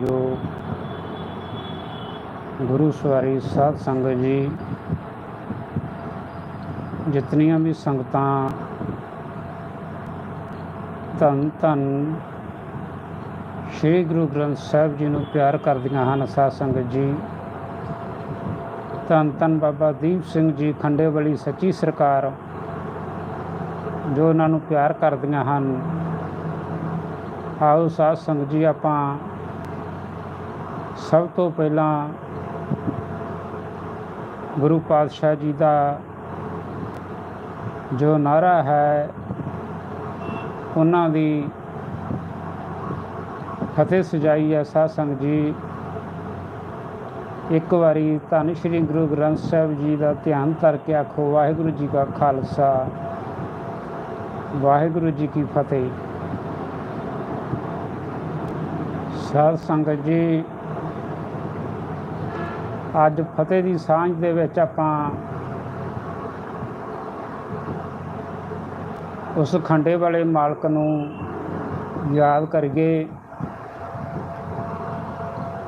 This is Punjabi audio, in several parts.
ਜੋ ਗੁਰੂ ਸਵਾਰੀ ਸਾਧ ਸੰਗਤ ਜੀ, ਜਿਤਨੀਆਂ ਵੀ ਸੰਗਤਾਂ ਧੰਨ ਧੰਨ ਸ੍ਰੀ ਗੁਰੂ ਗ੍ਰੰਥ ਸਾਹਿਬ ਜੀ ਨੂੰ ਪਿਆਰ ਕਰਦੀਆਂ ਹਨ, ਸਾਧ ਸੰਗਤ ਜੀ। ਧੰਨ ਧੰਨ ਬਾਬਾ ਦੀਪ ਸਿੰਘ ਜੀ, ਖੰਡੇ ਵਾਲੀ ਸੱਚੀ ਸਰਕਾਰ, ਜੋ ਉਹਨਾਂ ਨੂੰ ਪਿਆਰ ਕਰਦੀਆਂ ਹਨ। ਆਓ ਸਾਧ ਸੰਗਤ ਜੀ, ਆਪਾਂ ਸਭ ਤੋਂ ਪਹਿਲਾਂ ਗੁਰੂ ਪਾਤਸ਼ਾਹ ਜੀ ਦਾ ਜੋ ਨਾਰਾ ਹੈ, ਉਹਨਾਂ ਦੀ ਫਤਿਹ ਸਜਾਈ ਹੈ। ਸਾਧ ਸੰਗਤ ਜੀ, ਇੱਕ ਵਾਰੀ ਧੰਨ ਸ਼੍ਰੀ ਗੁਰੂ ਗ੍ਰੰਥ ਸਾਹਿਬ ਜੀ ਦਾ ਧਿਆਨ ਧਰ ਕੇ ਆਖੋ, ਵਾਹਿਗੁਰੂ ਜੀ ਕਾ ਖਾਲਸਾ, ਵਾਹਿਗੁਰੂ ਜੀ ਕੀ ਫਤਿਹ। ਸਾਧ ਸੰਗਤ ਜੀ ਅੱਜ ਫਤਿਹ ਦੀ ਸਾਂਝ ਦੇ ਵਿੱਚ ਆਪਾਂ ਉਸ ਖੰਡੇ ਵਾਲੇ ਮਾਲਕ ਨੂੰ ਯਾਦ ਕਰੀਏ।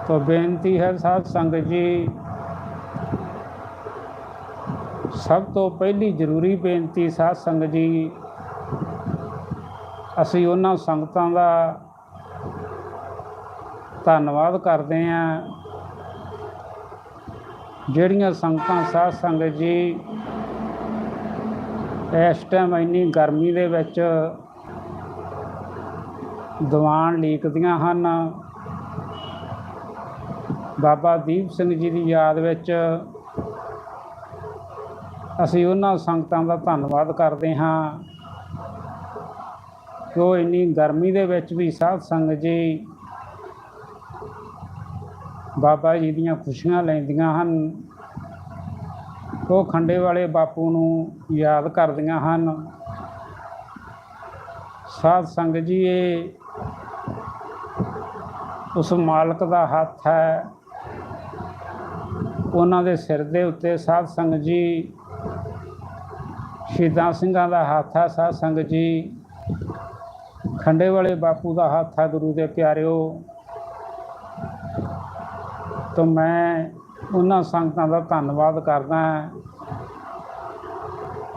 ਤਾਂ ਬੇਨਤੀ ਹੈ ਸਾਧ ਸੰਗਤ ਜੀ, ਸਭ ਤੋਂ ਪਹਿਲੀ ਜ਼ਰੂਰੀ ਬੇਨਤੀ ਸਾਧ ਸੰਗਤ ਜੀ, ਅਸੀਂ ਉਹਨਾਂ ਸੰਗਤਾਂ ਦਾ ਧੰਨਵਾਦ ਕਰਦੇ ਹਾਂ। ਜਿਹੜੀਆਂ ਸੰਗਤਾਂ ਸਾਧ ਸੰਗਤ ਜੀ ਇਸ ਟਾਈਮ ਇੰਨੀ ਗਰਮੀ ਦੇ ਵਿੱਚ ਦੀਵਾਨ ਲੀਕਦੀਆਂ ਹਨ। ਬਾਬਾ ਦੀਪ ਸਿੰਘ ਜੀ ਦੀ ਯਾਦ ਵਿੱਚ ਅਸੀਂ ਉਹਨਾਂ ਸੰਗਤਾਂ ਦਾ ਧੰਨਵਾਦ ਕਰਦੇ ਹਾਂ। ਕਿ ਉਹ ਇੰਨੀ ਗਰਮੀ ਦੇ ਵਿੱਚ ਵੀ ਸਾਧ ਸੰਗਤ ਜੀ ਬਾਬਾ ਜੀ ਦੀਆਂ ਖੁਸ਼ੀਆਂ ਲੈਂਦੀਆਂ ਹਨ। ਉਹ ਖੰਡੇ ਵਾਲੇ ਬਾਪੂ ਨੂੰ ਯਾਦ ਕਰਦੀਆਂ ਹਨ। ਸਾਧ ਸੰਗਤ ਜੀ, ਇਹ ਉਸ ਮਾਲਕ ਦਾ ਹੱਥ ਹੈ। ਉਹਨਾਂ ਦੇ ਸਿਰ ਦੇ ਉੱਤੇ ਸਾਧ ਸੰਗਤ ਜੀ ਸ਼ਹੀਦਾਂ ਸਿੰਘਾਂ ਦਾ ਹੱਥ ਹੈ। ਸਾਧ ਸੰਗਤ ਜੀ, ਖੰਡੇ ਵਾਲੇ ਬਾਪੂ ਦਾ ਹੱਥ ਹੈ। ਗੁਰੂ ਦੇ ਪਿਆਰਿਓ ਤਾਂ ਮੈਂ ਉਹਨਾਂ ਸੰਗਤਾਂ ਦਾ ਧੰਨਵਾਦ ਕਰਦਾ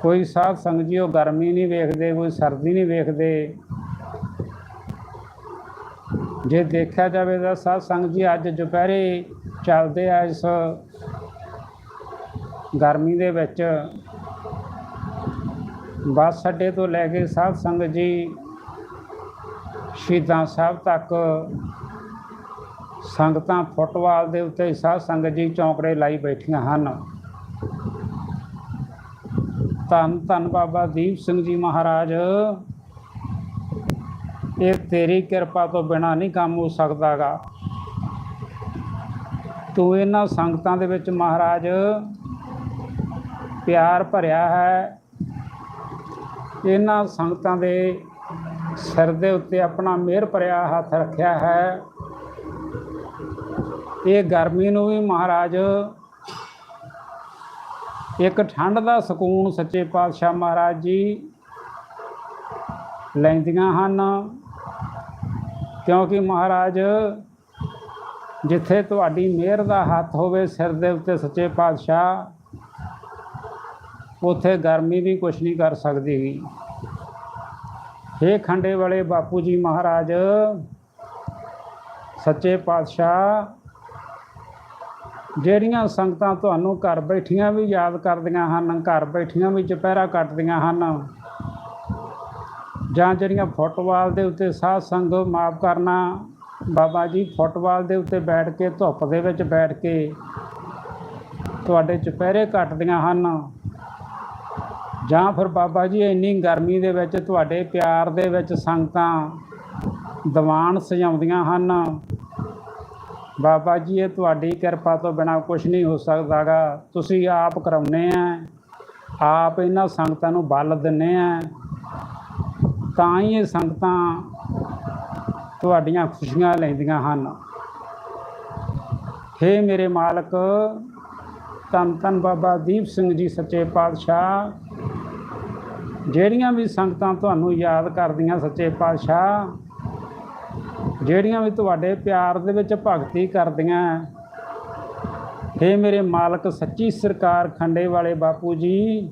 ਕੋਈ ਸਾਧ ਸੰਗਤ ਜੀ, ਉਹ ਗਰਮੀ ਨਹੀਂ ਵੇਖਦੇ, ਕੋਈ ਸਰਦੀ ਨਹੀਂ ਵੇਖਦੇ। ਜੇ ਦੇਖਿਆ ਜਾਵੇ ਤਾਂ ਸਾਧ ਸੰਗਤ ਜੀ, ਅੱਜ ਦੁਪਹਿਰੇ ਚੱਲਦੇ ਆ ਇਸ ਗਰਮੀ ਦੇ ਵਿੱਚ। ਬੱਸ ਅੱਡੇ ਤੋਂ ਲੈ ਕੇ ਸਾਧ ਸੰਗਤ ਜੀ, ਸ਼ਹੀਦਾਂ ਸਾਹਿਬ ਤੱਕ ਸੰਗਤਾਂ ਫੁੱਟਬਾਲ ਦੇ ਉੱਤੇ ਸਾਧ ਸੰਗਤ ਜੀ ਚੌਂਕੜੇ ਲਾਈ ਬੈਠੀਆਂ ਹਨ। ਧੰਨ ਧੰਨ ਬਾਬਾ ਦੀਪ ਸਿੰਘ ਜੀ ਮਹਾਰਾਜ। ਇਹ ਤੇਰੀ ਕਿਰਪਾ ਤੋਂ ਬਿਨਾ ਨਹੀਂ ਕੰਮ ਹੋ ਸਕਦਾਗਾ। ਤੂੰ ਇਹਨਾਂ ਸੰਗਤਾਂ ਦੇ ਵਿੱਚ ਮਹਾਰਾਜ ਪਿਆਰ ਭਰਿਆ ਹੈ। ਇਹਨਾਂ ਸੰਗਤਾਂ ਦੇ ਸਿਰ ਦੇ ਉੱਤੇ ਆਪਣਾ ਮਿਹਰ ਭਰਿਆ ਹੱਥ ਰੱਖਿਆ ਹੈ। ਇਹ ਗਰਮੀ ਨੂੰ ਵੀ ਮਹਾਰਾਜ, ਇੱਕ ਠੰਡ ਦਾ ਸਕੂਨ ਸੱਚੇ ਪਾਤਸ਼ਾਹ ਮਹਾਰਾਜ ਜੀ ਲੈਂਦੀਆਂ ਹਨ। ਕਿਉਂਕਿ ਮਹਾਰਾਜ, ਜਿੱਥੇ ਤੁਹਾਡੀ ਮਿਹਰ ਦਾ ਹੱਥ ਹੋਵੇ ਸਿਰ ਦੇ ਉੱਤੇ ਸੱਚੇ ਪਾਤਸ਼ਾਹ, ਉਥੇ ਗਰਮੀ ਵੀ ਕੁਝ ਨਹੀਂ ਕਰ ਸਕਦੀ ਹੇ ਖੰਡੇ ਵਾਲੇ ਬਾਪੂ ਜੀ ਮਹਾਰਾਜ, ਸੱਚੇ ਪਾਤਸ਼ਾਹ ਜਿਹੜੀਆਂ ਸੰਗਤਾਂ ਤੁਹਾਨੂੰ ਘਰ ਬੈਠੀਆਂ ਵੀ ਯਾਦ ਕਰਦੀਆਂ ਹਨ, ਘਰ ਬੈਠੀਆਂ ਵੀ ਚੁਪਹਿਰਾ ਕੱਟਦੀਆਂ ਹਨ, ਜਾਂ ਜਿਹੜੀਆਂ ਫੁੱਟਬਾਲ ਦੇ ਉੱਤੇ ਸਾਧ ਸੰਗ ਮਾਫ ਕਰਨਾ, ਬਾਬਾ ਜੀ ਫੁੱਟਬਾਲ ਦੇ ਉੱਤੇ ਬੈਠ ਕੇ, ਧੁੱਪ ਦੇ ਵਿੱਚ ਬੈਠ ਕੇ ਤੁਹਾਡੇ ਚੁਪਹਿਰੇ ਕੱਟਦੀਆਂ ਹਨ, ਜਾਂ ਫਿਰ ਬਾਬਾ ਜੀ ਇੰਨੀ ਗਰਮੀ ਦੇ ਵਿੱਚ ਤੁਹਾਡੇ ਪਿਆਰ ਦੇ ਵਿੱਚ ਸੰਗਤਾਂ ਦੀਵਾਨ ਸਜਾਉਂਦੀਆਂ ਹਨ ਬਾਬਾ ਜੀ, ਇਹ ਤੁਹਾਡੀ ਕਿਰਪਾ ਤੋਂ ਬਿਨਾ ਕੁਝ ਨਹੀਂ ਹੋ ਸਕਦਾਗਾ। ਤੁਸੀਂ ਆਪ ਕਰਾਉਨੇ ਆ। ਆਪ ਇਹਨਾਂ ਸੰਗਤਾਂ ਨੂੰ ਬਲ ਦਿੰਨੇ ਆ। ਤਾਂ ਹੀ ਇਹ ਸੰਗਤਾਂ ਤੁਹਾਡੀਆਂ ਖੁਸ਼ੀਆਂ ਲੈਂਦੀਆਂ ਹਨ। ਹੇ ਮੇਰੇ ਮਾਲਕ, ਧੰਨ ਧੰਨ ਬਾਬਾ ਦੀਪ ਸਿੰਘ ਜੀ ਸੱਚੇ ਪਾਤਸ਼ਾਹ। ਜਿਹੜੀਆਂ ਵੀ ਸੰਗਤਾਂ ਤੁਹਾਨੂੰ ਯਾਦ ਕਰਦੀਆਂ ਸੱਚੇ ਪਾਤਸ਼ਾਹ ਜਿਹੜੀਆਂ ਵੀ ਤੁਹਾਡੇ ਪਿਆਰ ਦੇ ਵਿੱਚ ਭਗਤੀ ਕਰਦੀਆਂ हे ਮੇਰੇ ਮਾਲਕ, ਸੱਚੀ ਸਰਕਾਰ ਖੰਡੇ ਵਾਲੇ ਬਾਪੂ ਜੀ,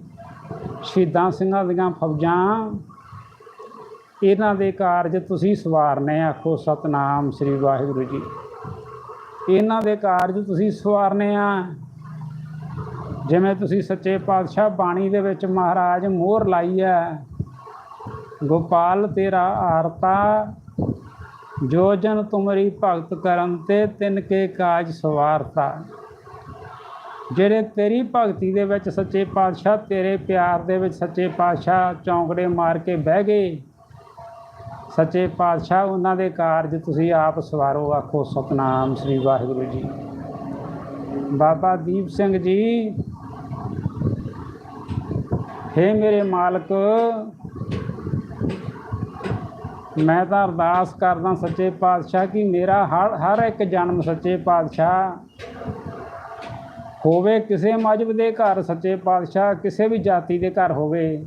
ਸ਼ਹੀਦਾਂ ਸਿੰਘਾਂ ਦੀਆਂ ਫੌਜਾਂ, ਇਹਨਾਂ ਦੇ ਕਾਰਜ ਤੁਸੀਂ ਸਵਾਰਨੇ ਆਖੋ ਸਤਨਾਮ ਸ੍ਰੀ ਵਾਹਿਗੁਰੂ ਜੀ। ਇਹਨਾਂ ਦੇ ਕਾਰਜ ਤੁਸੀਂ ਸਵਾਰਨੇ ਆ। ਜਿਵੇਂ ਤੁਸੀਂ ਸੱਚੇ ਪਾਤਸ਼ਾਹ ਬਾਣੀ ਦੇ ਵਿੱਚ ਮਹਾਰਾਜ ਮੋਹਰ ਲਾਈ ਹੈ ਗੋਪਾਲ ਤੇਰਾ ਆਰਤਾ ਜੋ ਜਨ ਤੁਮਰੀ ਭਗਤ ਕਰਨ ਤੇ ਤਿੰਨ ਕੇ ਕਾਜ ਸਵਾਰਤਾ। ਜਿਹੜੇ ਤੇਰੀ ਭਗਤੀ ਦੇ ਵਿੱਚ ਸੱਚੇ ਪਾਤਸ਼ਾਹ, ਤੇਰੇ ਪਿਆਰ ਦੇ ਵਿੱਚ ਸੱਚੇ ਪਾਤਸ਼ਾਹ ਚੌਂਕੜੇ ਮਾਰ ਕੇ ਬਹਿ ਗਏ, ਸੱਚੇ ਪਾਤਸ਼ਾਹ, ਉਹਨਾਂ ਦੇ ਕਾਰਜ ਤੁਸੀਂ ਆਪ ਸਵਾਰੋ, ਆਖੋ ਸਤਨਾਮ ਸ੍ਰੀ ਵਾਹਿਗੁਰੂ ਜੀ। ਬਾਬਾ ਦੀਪ ਸਿੰਘ ਜੀ, ਹੇ ਮੇਰੇ ਮਾਲਕ ਮੈਂ ਤਾਂ ਅਰਦਾਸ ਕਰਦਾ ਸੱਚੇ ਪਾਤਸ਼ਾਹ ਕਿ ਮੇਰਾ ਹਰ ਹਰ ਇੱਕ ਜਨਮ ਸੱਚੇ ਪਾਤਸ਼ਾਹ ਹੋਵੇ, ਕਿਸੇ ਮਜਬ ਦੇ ਘਰ ਸੱਚੇ ਪਾਤਸ਼ਾਹ, ਕਿਸੇ ਵੀ ਜਾਤੀ ਦੇ ਘਰ ਹੋਵੇ।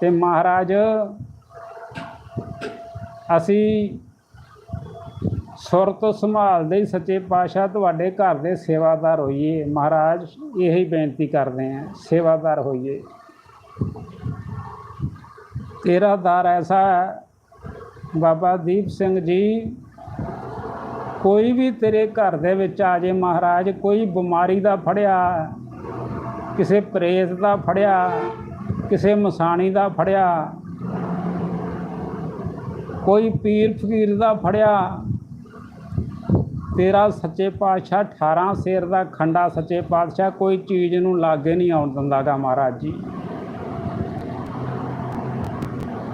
ਤੇ ਮਹਾਰਾਜ, ਅਸੀਂ ਸੁਰਤ ਸੰਭਾਲਦੇ ਹੀ ਸੱਚੇ ਪਾਤਸ਼ਾਹ ਤੁਹਾਡੇ ਘਰ ਦੇ ਸੇਵਾਦਾਰ ਹੋਈਏ। ਮਹਾਰਾਜ, ਇਹੀ ਬੇਨਤੀ ਕਰਦੇ ਹਾਂ, ਸੇਵਾਦਾਰ ਹੋਈਏ। ਤੇਰਾ ਦਰ ਐਸਾ ਹੈ, ਬਾਬਾ ਦੀਪ ਸਿੰਘ ਜੀ, ਕੋਈ ਵੀ ਤੇਰੇ ਘਰ ਦੇ ਵਿੱਚ ਆ ਜੇ ਮਹਾਰਾਜ, ਕੋਈ ਬਿਮਾਰੀ ਦਾ ਫੜਿਆ, ਕਿਸੇ ਪ੍ਰੇਤ ਦਾ ਫੜਿਆ, ਕਿਸੇ ਮਸਾਣੀ ਦਾ ਫੜਿਆ, ਕੋਈ ਪੀਰ ਫਕੀਰ ਦਾ ਫੜਿਆ, ਤੇਰਾ ਸੱਚੇ ਪਾਤਸ਼ਾਹ 18 ਸੇਰ ਦਾ ਖੰਡਾ ਸੱਚੇ ਪਾਤਸ਼ਾਹ, ਕੋਈ ਚੀਜ਼ ਨੂੰ ਲਾਗੇ ਨਹੀਂ ਆਉਣ ਦਿੰਦਾਗਾ ਮਹਾਰਾਜ ਜੀ।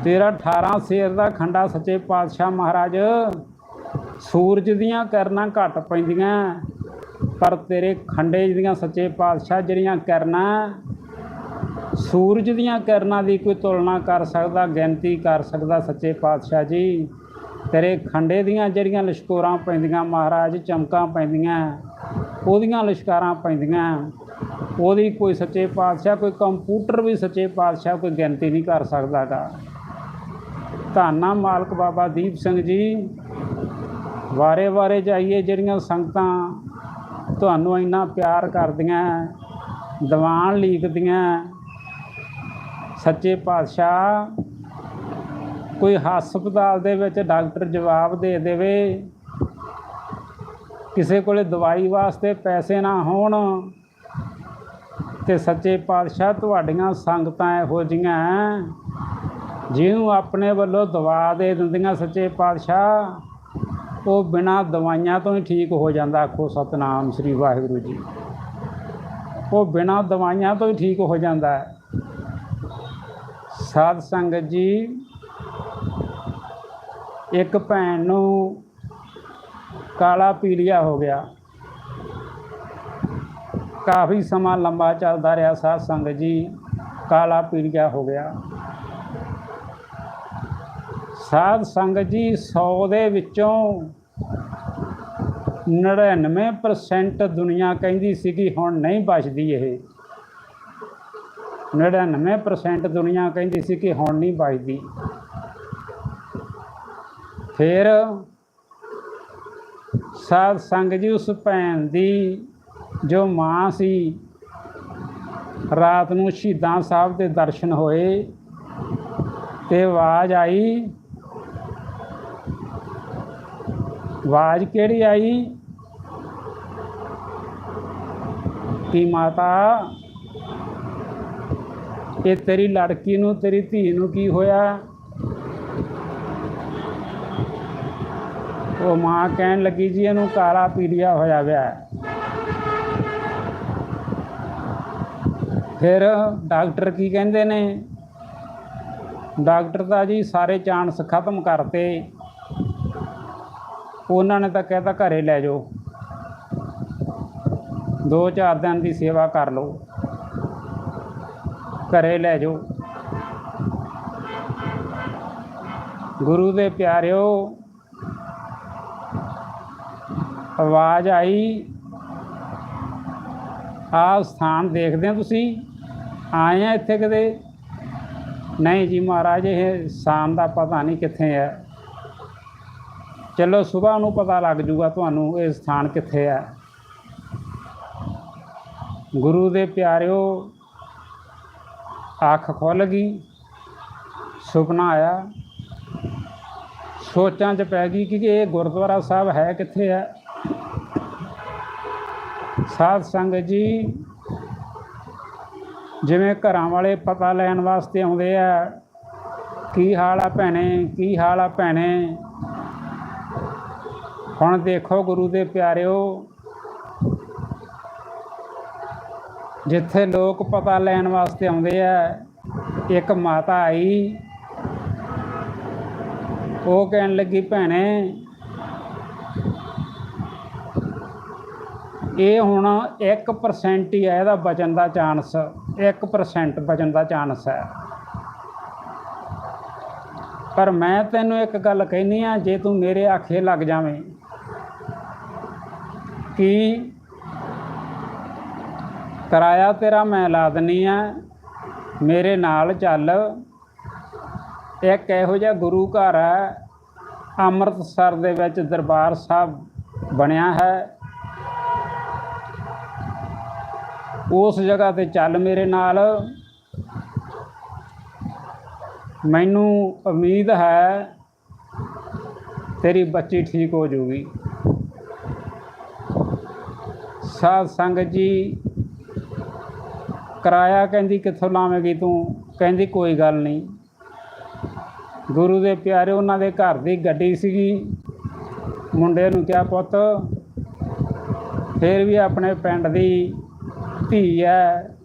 ਤੇਰਾ 18 ਸੇਰ ਦਾ ਖੰਡਾ ਸੱਚੇ ਪਾਤਸ਼ਾਹ ਮਹਾਰਾਜ। ਸੂਰਜ ਦੀਆਂ ਕਰਨਾਂ ਘੱਟ ਪੈਂਦੀਆਂ, ਪਰ ਤੇਰੇ ਖੰਡੇ ਦੀਆਂ ਸੱਚੇ ਪਾਤਸ਼ਾਹ ਜਿਹੜੀਆਂ ਕਰਨਾਂ, ਸੂਰਜ ਦੀਆਂ ਕਰਨਾਂ ਦੀ ਕੋਈ ਤੁਲਨਾ ਕਰ ਸਕਦਾ, ਗਿਣਤੀ ਕਰ ਸਕਦਾ ਸੱਚੇ ਪਾਤਸ਼ਾਹ ਜੀ। ਤੇਰੇ ਖੰਡੇ ਦੀਆਂ ਜਿਹੜੀਆਂ ਲਸ਼ਕੋਰਾਂ ਪੈਂਦੀਆਂ ਮਹਾਰਾਜ, ਚਮਕਾਂ ਪੈਂਦੀਆਂ, ਉਹਦੀਆਂ ਲਸ਼ਕਾਰਾਂ ਪੈਂਦੀਆਂ। ਉਹਦੀ ਕੋਈ ਸੱਚੇ ਪਾਤਸ਼ਾਹ, ਕੋਈ ਕੰਪਿਊਟਰ ਵੀ ਸੱਚੇ ਪਾਤਸ਼ਾਹ, ਕੋਈ ਗਿਣਤੀ ਨਹੀਂ ਕਰ ਸਕਦਾਗਾ। ਧੰਨਾ ਮਾਲਕ ਬਾਬਾ ਦੀਪ ਸਿੰਘ ਜੀ। ਵਾਰੇ ਵਾਰੇ ਜਾਈਏ ਜਿਹੜੀਆਂ ਸੰਗਤਾਂ ਤੁਹਾਨੂੰ ਇੰਨਾ ਪਿਆਰ ਕਰਦੀਆਂ, ਦੀਵਾਨ ਲੀਕਦੀਆਂ। ਸੱਚੇ ਪਾਤਸ਼ਾਹ, ਕੋਈ ਹਸਪਤਾਲ ਦੇ ਵਿੱਚ ਡਾਕਟਰ ਜਵਾਬ ਦੇ ਦੇਵੇ, ਕਿਸੇ ਕੋਲੇ ਦਵਾਈ ਵਾਸਤੇ ਪੈਸੇ ਨਾ ਹੋਣ, ਤੇ ਸੱਚੇ ਪਾਤਸ਼ਾਹ, ਤੁਹਾਡੀਆਂ ਸੰਗਤਾਂ ਇਹੋ ਜਿਹੀਆਂ ਜਿਹਨੂੰ ਆਪਣੇ ਵੱਲੋਂ ਦਵਾ ਦੇ ਦਿੰਦੀਆਂ ਸੱਚੇ ਪਾਤਸ਼ਾਹ, ਉਹ ਬਿਨਾਂ ਦਵਾਈਆਂ ਤੋਂ ਹੀ ਠੀਕ ਹੋ ਜਾਂਦਾ, ਆਖੋ ਸਤਨਾਮ ਸ੍ਰੀ ਵਾਹਿਗੁਰੂ ਜੀ। ਉਹ ਬਿਨਾਂ ਦਵਾਈਆਂ ਤੋਂ ਹੀ ਠੀਕ ਹੋ ਜਾਂਦਾ ਹੈ। ਸਾਧ ਸੰਗਤ ਜੀ, ਇੱਕ ਭੈਣ ਨੂੰ ਕਾਲਾ ਪੀਲੀਆ ਹੋ ਗਿਆ। ਕਾਫੀ ਸਮਾਂ ਲੰਬਾ ਚੱਲਦਾ ਰਿਹਾ ਸਾਧ ਸੰਗਤ ਜੀ, ਕਾਲਾ ਪੀਲੀਆ ਹੋ ਗਿਆ। ਸਾਧ ਸੰਗਤ ਜੀ 100 ਦੇ ਵਿੱਚੋਂ 99% ਦੁਨੀਆ ਕਹਿੰਦੀ ਸੀ ਕਿ ਹੁਣ ਨਹੀਂ ਬਚਦੀ ਇਹ। 99% ਦੁਨੀਆ ਕਹਿੰਦੀ ਸੀ ਕਿ ਹੁਣ ਨਹੀਂ ਬਚਦੀ। ਫਿਰ ਸਾਧ ਸੰਗਤ ਜੀ, ਉਸ ਭੈਣ ਦੀ ਜੋ ਮਾਂ ਸੀ, ਰਾਤ ਨੂੰ ਸ਼ਹੀਦਾਂ ਸਾਹਿਬ ਦੇ ਦਰਸ਼ਨ ਹੋਏ ਤੇ ਆਵਾਜ਼ ਆਈ ਆਵਾਜ਼ ਕਿਹੜੀ ਆਈ? ਕਿ ਮਾਤਾ? ਇਹ ਤੇਰੀ ਲੜਕੀ ਨੂੰ, ਤੇਰੀ ਧੀ ਨੂੰ ਕੀ ਹੋਇਆ? ਉਹ ਮਾਂ ਕਹਿਣ ਲੱਗੀ ਜੀ, ਇਹਨੂੰ ਕਾਲਾ ਪੀਲੀਆ ਹੋਇਆ ਹੋਇਆ ਫਿਰ ਡਾਕਟਰ ਕੀ ਕਹਿੰਦੇ ਨੇ? ਡਾਕਟਰ ਤਾਂ ਜੀ ਸਾਰੇ ਚਾਂਸ ਖਤਮ ਕਰਤੇ। ਉਹਨਾਂ ਨੇ ਤਾਂ ਕਹਿਤਾ ਘਰੇ ਲੈ ਜਾਓ। ਦੋ ਚਾਰ ਦਿਨ ਦੀ ਸੇਵਾ ਕਰ ਲਓ। ਘਰੇ ਲੈ ਜਾਓ। ਗੁਰੂ ਦੇ ਪਿਆਰਿਓ, ਆਵਾਜ਼ ਆਈ। ਆਹ ਸਥਾਨ ਦੇਖਦੇ ਹੋ ਤੁਸੀਂ? ਆਏ ਆ ਇੱਥੇ ਕਦੇ? ਨਹੀਂ ਜੀ ਮਹਾਰਾਜ, ਇਹ ਸ਼ਾਮ ਦਾ ਪਤਾ ਨਹੀਂ ਕਿੱਥੇ ਹੈ। ਚਲੋ ਸਵੇਰ ਨੂੰ ਪਤਾ ਲੱਗ ਜੂਗਾ ਤੁਹਾਨੂੰ ਇਹ ਸਥਾਨ ਕਿੱਥੇ ਹੈ। ਗੁਰੂ ਦੇ ਪਿਆਰਿਓ, ਅੱਖ ਖੁੱਲ ਗਈ, ਸੁਪਨਾ ਆਇਆ। ਸੋਚਾਂ 'ਚ ਪੈ ਗਈ ਕਿ ਇਹ ਗੁਰਦੁਆਰਾ ਸਾਹਿਬ ਹੈ ਕਿੱਥੇ ਹੈ। ਸਾਧ ਸੰਗਤ ਜੀ, ਜਿਵੇਂ ਘਰਾਂ ਵਾਲੇ ਪਤਾ ਲੈਣ ਵਾਸਤੇ ਆਉਂਦੇ ਆ, ਕੀ ਹਾਲ ਆ ਭੈਣੇ, ਕੀ ਹਾਲ ਆ ਭੈਣੇ? ਹੁਣ ਦੇਖੋ ਗੁਰੂ ਦੇ ਪਿਆਰਿਓ, ਜਿੱਥੇ ਲੋਕ ਪਤਾ ਲੈਣ ਵਾਸਤੇ ਆਉਂਦੇ ਆ, ਇੱਕ ਮਾਤਾ ਆਈ, ਉਹ ਕਹਿਣ ਲੱਗੀ, ਭੈਣੇ, ਇਹ ਹੁਣ 1% ਹੀ ਹੈ ਇਹਦਾ ਬਚਣ ਦਾ ਚਾਂਸ 1% ਬਚਣ ਦਾ ਚਾਂਸ ਹੈ। ਪਰ ਮੈਂ ਤੈਨੂੰ ਇੱਕ ਗੱਲ ਕਹਿਨੀ ਆ ਜੇ ਤੂੰ ਮੇਰੇ ਆਖੇ ਲੱਗ ਜਾਵੇਂ ਕੀ ਕਿਰਾਇਆ ਤੇਰਾ ਮੈਂ ਲਾ ਦਿੰਨੀ ਆ ਮੇਰੇ ਨਾਲ ਚੱਲ। ਇੱਕ ਇਹੋ ਜਿਹਾ ਗੁਰੂ ਘਰ ਹੈ ਅੰਮ੍ਰਿਤਸਰ ਦੇ ਵਿੱਚ ਦਰਬਾਰ ਸਾਹਿਬ ਬਣਿਆ ਹੈ। ਉਸ ਜਗ੍ਹਾ ਤੇ ਚੱਲ ਮੇਰੇ ਨਾਲ। ਮੈਨੂੰ ਉਮੀਦ ਹੈ ਤੇਰੀ ਬੱਚੀ ਠੀਕ ਹੋ ਜੂਗੀ। ਸਾਧ ਸੰਗਤ ਜੀ ਕਿਰਾਇਆ, ਕਹਿੰਦੀ ਕਿੱਥੋਂ ਲਾਵੇਂਗੀ ਤੂੰ? ਕਹਿੰਦੀ ਕੋਈ ਗੱਲ ਨਹੀਂ। ਗੁਰੂ ਦੇ ਪਿਆਰੇ ਉਹਨਾਂ ਦੇ ਘਰ ਦੀ ਗੱਡੀ ਸੀਗੀ। ਮੁੰਡੇ ਨੂੰ ਕਿਹਾ, ਪੁੱਤ, ਫਿਰ ਵੀ ਆਪਣੇ ਪਿੰਡ ਦੀ ਧੀ ਹੈ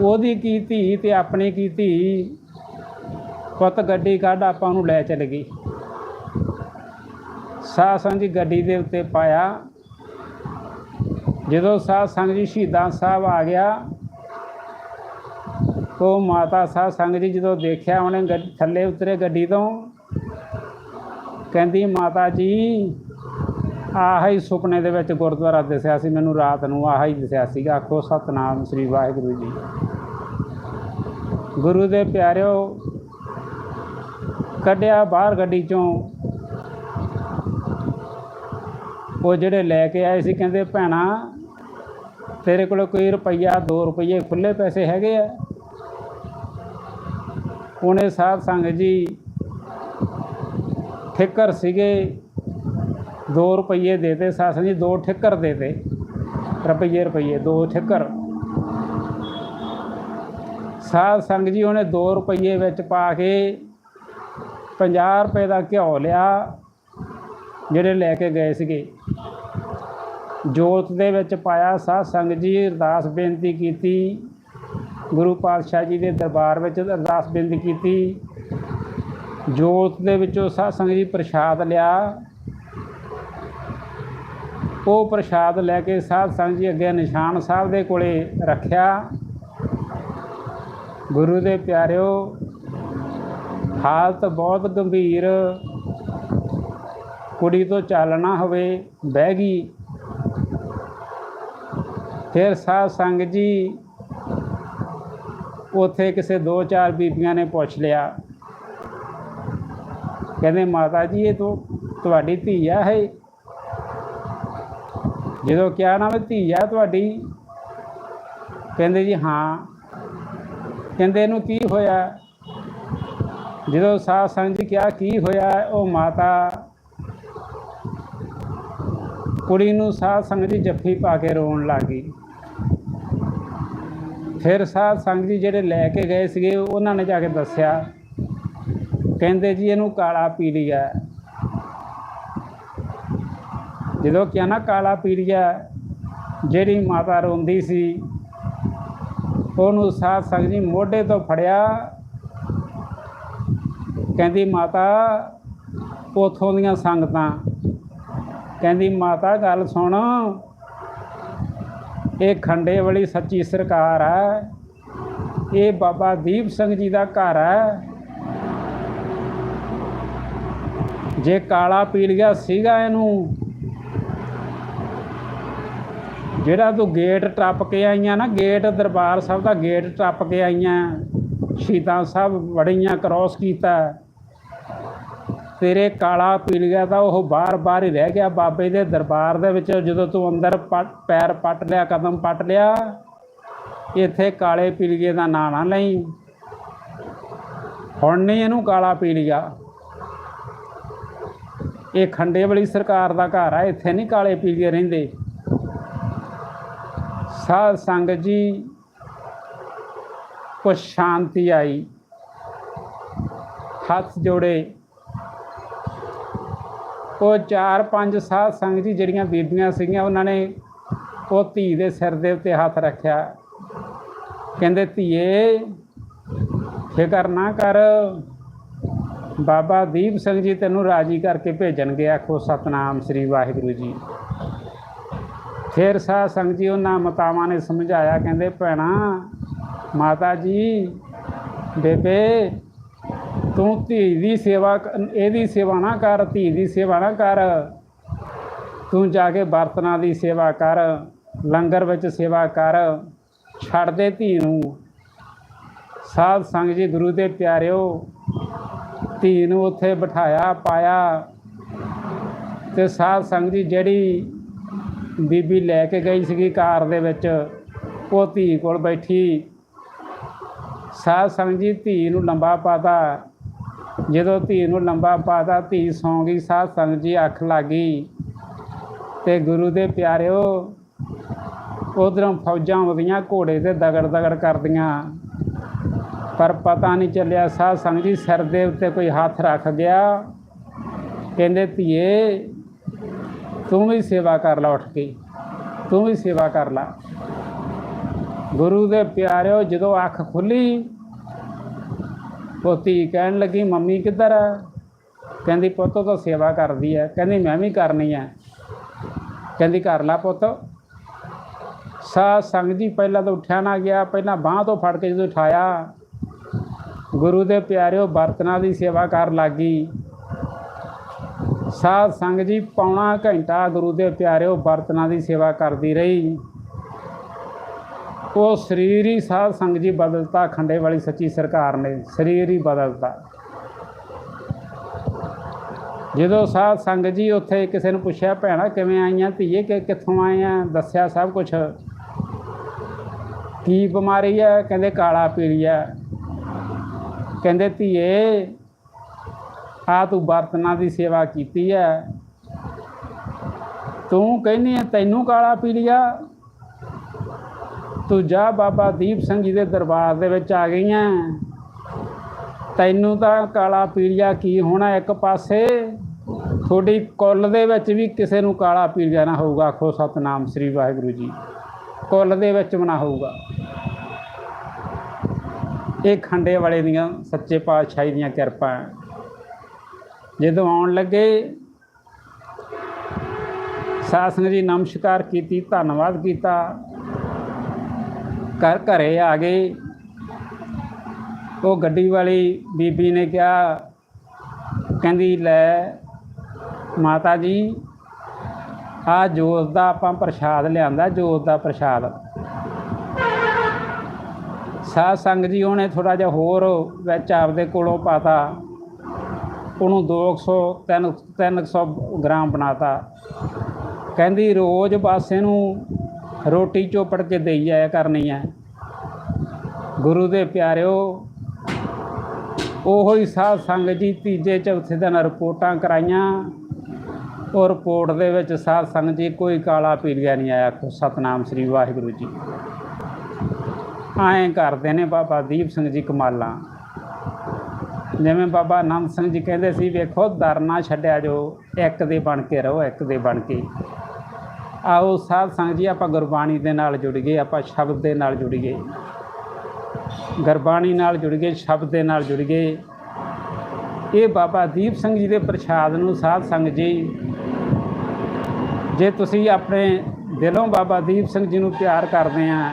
ਉਹਦੀ ਕੀ ਧੀ ਤੇ ਆਪਣੀ ਕੀ ਧੀ? ਪੁੱਤ, ਗੱਡੀ ਕੱਢ, ਆਪਾਂ ਉਹਨੂੰ ਲੈ ਚੱਲ ਗਈ। ਸਾਧ ਸੰਗਤ ਜੀ ਗੱਡੀ ਦੇ ਉੱਤੇ ਪਾਇਆ। ਜਦੋਂ ਸਾਧ ਸੰਗਤ ਜੀ ਸ਼ਹੀਦਾਂ ਸਾਹਿਬ ਆ ਗਿਆ, ਉਹ ਮਾਤਾ ਸਾਧ ਸੰਗਤ ਜੀ ਜਦੋਂ ਦੇਖਿਆ, ਉਹਨੇ ਥੱਲੇ ਉਤਰੇ ਗੱਡੀ ਤੋਂ, ਕਹਿੰਦੀ, ਮਾਤਾ ਜੀ, ਆਹ ਹੀ ਸੁਪਨੇ ਦੇ ਵਿੱਚ ਗੁਰਦੁਆਰਾ ਦਿਸਿਆ ਸੀ, ਮੈਨੂੰ ਰਾਤ ਨੂੰ ਆਹ ਹੀ ਦਿਸਿਆ ਸੀਗਾ। ਆਖੋ, ਸਤਨਾਮ ਸ੍ਰੀ ਵਾਹਿਗੁਰੂ ਜੀ। ਗੁਰੂ ਦੇ ਪਿਆਰਿਓ, ਕੱਢਿਆ ਬਾਹਰ ਗੱਡੀ ਚੋਂ। ਉਹ ਜਿਹੜੇ ਲੈ ਕੇ ਆਏ ਸੀ, ਕਹਿੰਦੇ, ਭੈਣਾ ਤੇਰੇ ਕੋਲ ਕੋਈ ਰੁਪਈਆ 2 ਰੁਪਈਏ ਖੁੱਲੇ ਪੈਸੇ ਹੈਗੇ ਆ? ਉਹਨੇ ਸਾਧ ਸੰਗਤ ਜੀ ਠਿੱਕਰ ਸੀਗੇ 2 ਰੁਪਈਏ ਦੇਤੇ ਸਾਧ ਸੰਗਤ ਜੀ ਦੋ ਠਿੱਕਰ ਦੇਤੇ ਰੁਪਈਏ ਰੁਪਈਏ, ਦੋ ਠਿੱਕਰ। ਸਾਧ ਸੰਗਤ ਜੀ ਉਹਨੇ 2 ਰੁਪਈਏ ਵਿੱਚ ਪਾ ਕੇ 50 ਰੁਪਏ ਦਾ ਘਿਓ ਲਿਆ, ਜਿਹੜੇ ਲੈ ਕੇ ਗਏ ਸੀਗੇ। ਜੋਤ ਦੇ ਵਿੱਚ ਪਾਇਆ ਸਾਧ ਸੰਗਤ ਜੀ, ਅਰਦਾਸ ਬੇਨਤੀ ਕੀਤੀ। ਗੁਰੂ ਪਾਤਸ਼ਾਹ ਜੀ ਦੇ ਦਰਬਾਰ ਵਿੱਚ ਅਰਦਾਸ ਬੇਨਤੀ ਕੀਤੀ। ਜੋਤ ਦੇ ਵਿੱਚੋਂ ਸਾਧ ਸੰਗਤ ਜੀ ਪ੍ਰਸ਼ਾਦ ਲਿਆ। ਉਹ ਪ੍ਰਸ਼ਾਦ ਲੈ ਕੇ ਸਾਧ ਸੰਗਤ ਜੀ ਅੱਗੇ ਨਿਸ਼ਾਨ ਸਾਹਿਬ ਦੇ ਕੋਲੇ ਰੱਖਿਆ। ਗੁਰੂ ਦੇ ਪਿਆਰਿਓ, ਹਾਲਤ ਬਹੁਤ ਗੰਭੀਰ। ਕੁੜੀ ਤੋਂ ਚਾਲਣਾ ਹੋਵੇ, ਬਹਿ ਗਈ। ਫਿਰ ਸਾਧ ਸੰਗਤ ਜੀ ਉੱਥੇ ਕਿਸੇ ਦੋ ਚਾਰ ਬੀਬੀਆਂ ਨੇ ਪੁੱਛ ਲਿਆ। ਕਹਿੰਦੇ, ਮਾਤਾ ਜੀ, ਇਹ ਤੋਂ, ਤੁਹਾਡੀ ਧੀ ਆ ਹੈ ਜਦੋਂ ਕਿਹਾ, ਨਾ ਵੀ ਧੀ ਆ ਤੁਹਾਡੀ। ਕਹਿੰਦੇ ਜੀ, ਹਾਂ। ਕਹਿੰਦੇ, ਇਹਨੂੰ ਕੀ ਹੋਇਆ? ਜਦੋਂ ਸਾਧ ਸੰਗਤ ਜੀ ਕਿਹਾ, ਕੀ ਹੋਇਆ? ਉਹ ਮਾਤਾ ਕੁੜੀ ਨੂੰ ਸਾਧ ਸੰਗਤ ਜੀ ਜੱਫੀ ਪਾ ਕੇ ਰੋਣ ਲੱਗ ਗਈ। ਫਿਰ ਸਾਧ ਸੰਗਤ ਜੀ ਜਿਹੜੇ ਲੈ ਕੇ ਗਏ ਸੀਗੇ, ਉਹਨਾਂ ਨੇ ਜਾ ਕੇ ਦੱਸਿਆ। ਕਹਿੰਦੇ ਜੀ ਇਹਨੂੰ ਕਾਲਾ ਪੀਲੀਆ ਹੈ। ਜਦੋਂ ਕਿਹਾ ਨਾ ਕਾਲਾ ਪੀਲੀਆ ਜਿਹੜੀ ਮਾਤਾ ਰੋਂਦੀ ਸੀ, ਉਹਨੂੰ ਸਾਧ ਸੰਗਤ ਜੀ ਮੋਢੇ ਤੋਂ ਫੜਿਆ। ਕਹਿੰਦੀ, ਮਾਤਾ, ਉਥੋਂ ਦੀਆਂ ਸੰਗਤਾਂ। ਕਹਿੰਦੀ, ਮਾਤਾ, ਗੱਲ ਸੁਣ। ਇਹ ਖੰਡੇ ਵਾਲੀ ਸੱਚੀ ਸਰਕਾਰ ਹੈ। ਇਹ ਬਾਬਾ ਦੀਪ ਸਿੰਘ ਜੀ ਦਾ ਘਰ ਹੈ। ਜੇ ਕਾਲਾ ਪੀਲੀਆ ਸੀਗਾ ਇਹਨੂੰ, ਜਿਹੜਾ ਤੂੰ ਗੇਟ ਟੱਪ ਕੇ ਆਈਆਂ ਨਾ, ਗੇਟ ਦਰਬਾਰ ਸਾਹਿਬ ਦਾ ਗੇਟ ਟੱਪ ਕੇ ਆਈਆਂ, ਸ਼ਹੀਦਾਂ ਸਾਹਿਬ ਬੜੀਆਂ ਕ੍ਰੋਸ ਕੀਤਾ। ਤੇਰੇ ਕਾਲਾ ਪੀਲੀਆ ਤਾਂ ਉਹ ਬਾਰ-ਬਾਰ ਹੀ ਰਹਿ ਗਿਆ ਬਾਬੇ ਦੇ ਦਰਬਾਰ ਦੇ ਵਿੱਚ, ਜਦੋਂ ਤੂੰ ਅੰਦਰ ਪੱਟ- ਪੈਰ ਪੱਟ ਲਿਆ, ਕਦਮ ਪੱਟ ਲਿਆ, ਇੱਥੇ ਕਾਲੇ ਪੀਲੀਏ ਦਾ ਨਾਂ ਨਾ ਲਈ। ਹੁਣ ਨਹੀਂ ਇਹਨੂੰ ਕਾਲਾ ਪੀਲੀਆ ਇਹ ਖੰਡੇ ਵਾਲੀ ਸਰਕਾਰ ਦਾ ਘਰ ਆ, ਇੱਥੇ ਨਹੀਂ ਕਾਲੇ ਪੀਲੀਏ ਰਹਿੰਦੇ। ਸਾਧ ਸੰਗਤ ਜੀ, ਕੁਛ ਸ਼ਾਂਤੀ ਆਈ। ਹੱਥ ਜੋੜੇ। ਉਹ ਚਾਰ ਪੰਜ ਸਾਧ ਸੰਗਤ ਜੀ ਜਿਹੜੀਆਂ ਬੀਬੀਆਂ ਸੀਗੀਆਂ, ਉਹਨਾਂ ਨੇ ਉਹ ਧੀ ਦੇ ਸਿਰ ਦੇ ਉੱਤੇ ਹੱਥ ਰੱਖਿਆ। ਕਹਿੰਦੇ, ਧੀਏ, ਫਿਕਰ ਨਾ ਕਰ। ਬਾਬਾ ਦੀਪ ਸਿੰਘ ਜੀ ਤੈਨੂੰ ਰਾਜੀ ਕਰਕੇ ਭੇਜਣਗੇ, ਆਖੋ ਸਤਨਾਮ ਸ੍ਰੀ ਵਾਹਿਗੁਰੂ ਜੀ। ਫਿਰ ਸਾਧ ਸੰਗਤ ਜੀ ਉਹਨਾਂ ਮਾਤਾਵਾਂ ਨੇ ਸਮਝਾਇਆ, ਕਹਿੰਦੇ, ਭੈਣਾ, ਮਾਤਾ ਜੀ, ਬੇਬੇ ਤੂੰ ਧੀ ਦੀ ਸੇਵਾ ਕ- ਇਹਦੀ ਸੇਵਾ ਨਾ ਕਰ, ਧੀ ਦੀ ਸੇਵਾ ਨਾ ਕਰ। ਤੂੰ ਜਾ ਕੇ ਬਰਤਨਾਂ ਦੀ ਸੇਵਾ ਕਰ, ਲੰਗਰ ਵਿੱਚ ਸੇਵਾ ਕਰ, ਛੱਡ ਦੇ ਧੀ ਨੂੰ। ਸਾਧ ਸੰਗਤ ਜੀ ਗੁਰੂ ਦੇ ਪਿਆਰਿਓ, ਧੀ ਨੂੰ ਉੱਥੇ ਬਿਠਾਇਆ, ਪਾਇਆ। ਤੇ ਸਾਧ ਸੰਗਤ ਜੀ ਜਿਹੜੀ ਬੀਬੀ ਲੈ ਕੇ ਗਈ ਸੀਗੀ ਕਾਰ ਦੇ ਵਿੱਚ, ਉਹ ਧੀ ਕੋਲ ਬੈਠੀ। ਸਾਧ ਸੰਗਤ ਜੀ ਧੀ ਨੂੰ ਲੰਬਾ ਪਾਤਾ। ਜਦੋਂ ਧੀ ਨੂੰ ਲੰਬਾ ਪਾਤਾ ਧੀ ਸੌਂ ਗਈ ਸਾਧ ਸੰਗਤ ਜੀ ਅੱਖ ਲੱਗੀ ਤੇ ਗੁਰੂ ਦੇ ਪਿਆਰਿਓ, ਉਧਰੋਂ ਫੌਜਾਂ ਆਉਂਦੀਆਂ, ਘੋੜੇ ਤੇ ਦਗੜ ਦਗੜ ਕਰਦੀਆਂ। ਪਰ ਪਤਾ ਨਹੀਂ ਚੱਲਿਆ, ਸਾਧ ਸੰਗਤ ਜੀ ਸਿਰ ਦੇ ਉੱਤੇ ਕੋਈ ਹੱਥ ਰੱਖ ਗਿਆ। ਕਹਿੰਦੇ, ਧੀਏ, ਤੂੰ ਵੀ ਸੇਵਾ ਕਰ ਲਾ, ਉੱਠ ਕੇ। ਤੂੰ ਵੀ ਸੇਵਾ ਕਰ ਲਾ। ਗੁਰੂ ਦੇ ਪਿਆਰਿਓ, ਜਦੋਂ ਅੱਖ ਖੁੱਲੀ ਉਹ ਧੀ ਕਹਿਣ ਲੱਗੀ, ਮੰਮੀ ਕਿੱਧਰ ਹੈ ਕਹਿੰਦੀ, ਪੁੱਤ, ਉਹ ਤਾਂ ਸੇਵਾ ਕਰਦੀ ਹੈ ਕਹਿੰਦੀ, ਮੈਂ ਵੀ ਕਰਨੀ ਹੈ ਕਹਿੰਦੀ, ਕਰ ਲਾ ਪੁੱਤ। ਸਾਧ ਸੰਗਤ ਜੀ ਪਹਿਲਾਂ ਤਾਂ ਉੱਠਿਆ ਨਾ ਗਿਆ, ਪਹਿਲਾਂ ਬਾਹ ਤੋਂ ਫੜ ਕੇ ਜਦੋਂ ਉਠਾਇਆ, ਗੁਰੂ ਦੇ ਪਿਆਰਿਓ ਬਰਤਨਾਂ ਦੀ ਸੇਵਾ ਕਰਨ ਲੱਗੀ ਸਾਧ ਸੰਗਤ ਜੀ ਪੌਣਾ ਘੰਟਾ ਗੁਰੂ ਦੇ ਪਿਆਰਿਓ ਬਰਤਨਾਂ ਦੀ ਸੇਵਾ ਕਰਦੀ ਰਹੀ। ਉਹ ਸਰੀਰ ਹੀ ਸਾਧ ਸੰਗਤ ਜੀ ਬਦਲਤਾ, ਖੰਡੇ ਵਾਲੀ ਸੱਚੀ ਸਰਕਾਰ ਨੇ, ਸਰੀਰ ਹੀ ਬਦਲਤਾ। ਜਦੋਂ ਸਾਧ ਸੰਗਤ ਜੀ ਉੱਥੇ ਕਿਸੇ ਨੂੰ ਪੁੱਛਿਆ, ਭੈਣਾ, ਕਿਵੇਂ ਆਈਆਂ? ਧੀਏ, ਕਿ ਕਿੱਥੋਂ ਆਏ ਆ? ਦੱਸਿਆ ਸਭ ਕੁਝ ਕੀ ਬਿਮਾਰੀ ਹੈ ਕਹਿੰਦੇ, ਕਾਲਾ ਪੀਲੀਆ ਕਹਿੰਦੇ, ਧੀਏ, ਆ ਤੂੰ ਬਰਤਨਾਂ ਦੀ ਸੇਵਾ ਕੀਤੀ ਹੈ ਤੂੰ ਕਹਿੰਦੀ ਹੈ ਤੈਨੂੰ ਕਾਲਾ ਪੀਲੀਆ? ਤੂੰ ਜਾ ਬਾਬਾ ਦੀਪ ਸਿੰਘ ਜੀ ਦੇ ਦਰਬਾਰ ਦੇ ਵਿੱਚ ਆ ਗਈਆਂ। ਤੈਨੂੰ ਤਾਂ ਕਾਲਾ ਪੀਲੀਆ ਕੀ ਹੋਣਾ ਇੱਕ ਪਾਸੇ? ਤੁਹਾਡੀ ਕੁੱਲ ਦੇ ਵਿੱਚ ਵੀ ਕਿਸੇ ਨੂੰ ਕਾਲਾ ਪੀਲੀਆ ਨਾ ਹੋਊਗਾ, ਆਖੋ ਸਤਨਾਮ ਸ੍ਰੀ ਵਾਹਿਗੁਰੂ ਜੀ। ਕੁੱਲ ਦੇ ਵਿੱਚ ਵੀ ਨਾ ਹੋਊਗਾ। ਇਹ ਖੰਡੇ ਵਾਲੇ ਦੀਆਂ ਸੱਚੇ ਪਾਤਸ਼ਾਹੀ ਦੀਆਂ ਕਿਰਪਾ ਜਦੋਂ ਆਉਣ ਲੱਗੇ ਸਾਸਨ ਜੀ ਨਮਸਕਾਰ ਕੀਤੀ, ਧੰਨਵਾਦ ਕੀਤਾ। ਘਰ, ਘਰੇ ਆ ਗਏ ਉਹ ਗੱਡੀ ਵਾਲੀ ਬੀਬੀ ਨੇ ਕਿਹਾ, ਕਹਿੰਦੀ, ਲੈ ਮਾਤਾ ਜੀ, ਆ ਜੋਤ ਦਾ ਆਪਾਂ ਪ੍ਰਸ਼ਾਦ ਲਿਆਂਦਾ, ਜੋਤ ਦਾ ਪ੍ਰਸ਼ਾਦ। ਸਾਧ ਸੰਗਤ ਜੀ ਉਹਨੇ ਥੋੜਾ ਜਿਹਾ ਹੋਰ ਵਿੱਚ ਆਪਦੇ ਕੋਲੋਂ ਪਾਤਾ। ਉਹਨੂੰ 200 3 300 ਗ੍ਰਾਮ ਬਣਾਤਾ। ਕਹਿੰਦੀ, ਰੋਜ਼ ਬਸ ਇਹਨੂੰ ਰੋਟੀ ਚੋਪੜ ਕੇ ਦੇਈ ਜਾਇਆ ਕਰਨੀ ਹੈ ਗੁਰੂ ਦੇ ਪਿਆਰਿਓ, ਉਹੋ ਹੀ ਸਾਧ ਸੰਗਤ ਜੀ ਤੀਜੇ ਚੌਥੇ ਦਿਨ ਰਿਪੋਰਟਾਂ ਕਰਾਈਆਂ। ਉਹ ਰਿਪੋਰਟ ਦੇ ਵਿੱਚ ਸਾਧ ਸੰਗਤ ਜੀ ਕੋਈ ਕਾਲਾ ਪੀਲੀਆ ਨਹੀਂ ਆਇਆ ਆਖੋ ਸਤਨਾਮ ਸ੍ਰੀ ਵਾਹਿਗੁਰੂ ਜੀ। ਐਂ ਕਰਦੇ ਨੇ ਬਾਬਾ ਦੀਪ ਸਿੰਘ ਜੀ ਕਮਾਲਾਂ। ਜਿਵੇਂ ਬਾਬਾ ਆਨੰਦ ਸਿੰਘ ਜੀ ਕਹਿੰਦੇ ਸੀ, ਵੇਖੋ, ਦਰ ਨਾ ਛੱਡਿਆ ਜੋ, ਇੱਕ ਦੇ ਬਣ ਕੇ ਰਹੋ, ਇੱਕ ਦੇ ਬਣ ਕੇ। ਆਓ ਸਾਧ ਸੰਗਤ ਜੀ, ਆਪਾਂ ਗੁਰਬਾਣੀ ਦੇ ਨਾਲ ਜੁੜ ਗਏ, ਆਪਾਂ ਸ਼ਬਦ ਦੇ ਨਾਲ ਜੁੜ ਗਏ। ਗੁਰਬਾਣੀ ਨਾਲ ਜੁੜ ਗਏ, ਸ਼ਬਦ ਦੇ ਨਾਲ ਜੁੜ ਗਏ। ਇਹ ਬਾਬਾ ਦੀਪ ਸਿੰਘ ਜੀ ਦੇ ਪ੍ਰਸ਼ਾਦ ਨੂੰ ਸਾਧ ਸੰਗਤ ਜੀ, ਜੇ ਤੁਸੀਂ ਆਪਣੇ ਦਿਲੋਂ ਬਾਬਾ ਦੀਪ ਸਿੰਘ ਜੀ ਨੂੰ ਪਿਆਰ ਕਰਦੇ ਆ,